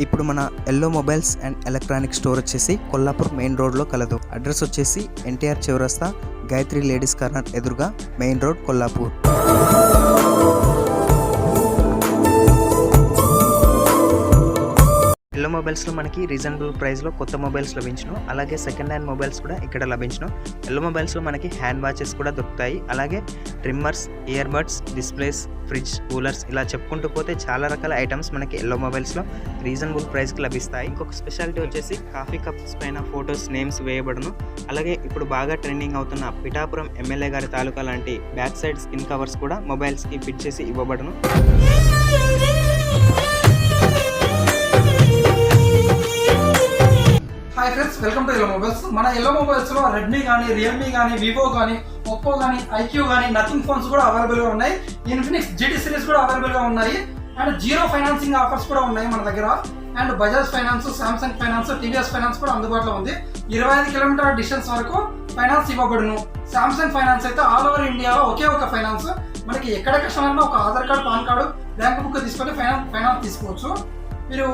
ఇప్పుడు మన Yellow Mobiles and electronic store వచ్చేసి కొల్లాపూర్ మెయిన్ రోడ్లో కలదు. అడ్రస్ వచ్చేసి ఎన్టీఆర్ చివరస్తా గాయత్రి లేడీస్ కార్నర్ ఎదురుగా మెయిన్ రోడ్ కొల్లాపూర్. ఎల్లో మొబైల్స్లో మనకి రీజనబుల్ ప్రైస్లో కొత్త మొబైల్స్ లభించను. అలాగే సెకండ్ హ్యాండ్ మొబైల్స్ కూడా ఇక్కడ లభించను. ఎల్లో మొబైల్స్లో మనకి హ్యాండ్ వాచెస్ కూడా దొరుకుతాయి. అలాగే trimmers ear buds displays fridge coolers ఇలా చెప్పుకుంటూ పోతే చాలా రకాల ఐటమ్స్ మనకి ఎల్లో మొబైల్స్లో రీజనబుల్ ప్రైస్కి లభిస్తాయి. ఇంకొక స్పెషాలిటీ వచ్చేసి కాఫీ కప్స్ పైన ఫొటోస్ నేమ్స్ వేయబడును. అలాగే ఇప్పుడు బాగా ట్రెండింగ్ అవుతున్న పిఠాపురం ఎమ్మెల్యే గారి తాలూకా లాంటి బ్యాక్ సైడ్ స్కిన్ కవర్స్ కూడా మొబైల్స్కి ఫిట్ చేసి ఇవ్వబడును. వెల్కమ్ టు ఎల్లో మొబైల్స్ మన ఎల్లో మొబైల్స్లో రెడ్మీ కానీ రియల్మీ కానీ వివో కానీ ఒప్పో కానీ ఐక్యూ కానీ నథింగ్ ఫోన్స్ కూడా అవైలబుల్గా ఉన్నాయి. ఇన్ఫినిక్స్ జీటీ సిరీస్ కూడా అవైలబుల్గా ఉన్నాయి. అండ్ జీరో ఫైనాన్సింగ్ ఆఫర్స్ కూడా ఉన్నాయి మన దగ్గర. And Bajaj finance Samsung finance TVS finance కూడా అందుబాటులో ఉంది. ఇరవై ఐదు కిలోమీటర్ డిస్టెన్స్ వరకు ఫైనాన్స్ ఇవ్వబడును. సామ్సంగ్ ఫైనాన్స్ అయితే ఆల్ ఓవర్ ఇండియాలో ఒకే ఒక ఫైనాన్స్ మనకి ఎక్కడ కష్టమైనా ఒక Aadhaar card PAN card bank book తీసుకొని ఫైనాన్స్ ఫైనాన్స్ తీసుకోవచ్చు. మీరు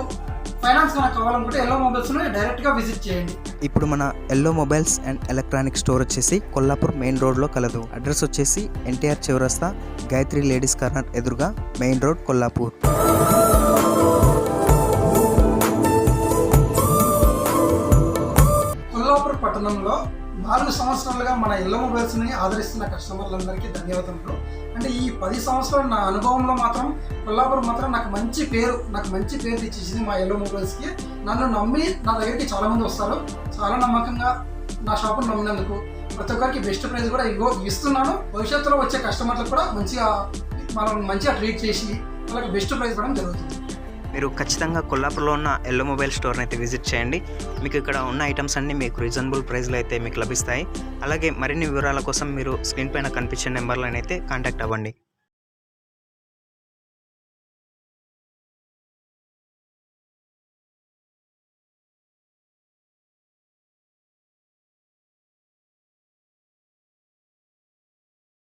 ఫైనాన్స్ కనుక కావాలనుకుంటే ఎల్లో మొబైల్స్ని డైరెక్ట్గా విజిట్ చేయండి. ఇప్పుడు మన Yellow Mobiles and electronic store వచ్చేసి కొల్లాపూర్ మెయిన్ రోడ్లో కలదు. అడ్రస్ వచ్చేసి ఎన్టీఆర్ చౌరస్తా గాయత్రి లేడీస్ కార్నర్ ఎదురుగా మెయిన్ రోడ్ కొల్లాపూర్. కొల్లాపూర్ పట్టణంలో నాలుగు సంవత్సరాలుగా మన ఎల్లో మొబైల్స్ని ఆదరిస్తున్న కస్టమర్లందరికీ ధన్యవాదములు అంటే ఈ పది సంవత్సరాలు నా అనుభవంలో మాత్రం కొల్లాపూర్ మాత్రం నాకు మంచి పేరు నాకు మంచి పేరు తెచ్చేసింది మా ఎల్లో మొబైల్స్కి నన్ను నమ్మి నా దగ్గరికి చాలామంది వస్తారు. చాలా నమ్మకంగా నా షాపును నమ్మినందుకు ప్రతి ఒక్కరికి బెస్ట్ ప్రైస్ కూడా ఇవ్వ ఇస్తున్నాను. భవిష్యత్తులో వచ్చే కస్టమర్లకు కూడా మంచిగా మనం మంచిగా ట్రీట్ చేసి వాళ్ళకి బెస్ట్ ప్రైస్ ఇవ్వడం జరుగుతుంది. మీరు ఖచ్చితంగా కొల్లాపూర్లో ఉన్న ఎల్లో మొబైల్ స్టోర్ని అయితే విజిట్ చేయండి. మీకు ఇక్కడ ఉన్న ఐటమ్స్ అన్నీ మీకు రీజనబుల్ ప్రైస్లో అయితే మీకు లభిస్తాయి. అలాగే మరిన్ని వివరాల కోసం మీరు స్క్రీన్ పైన కనిపించే నెంబర్లను అయితే కాంటాక్ట్ అవ్వండి.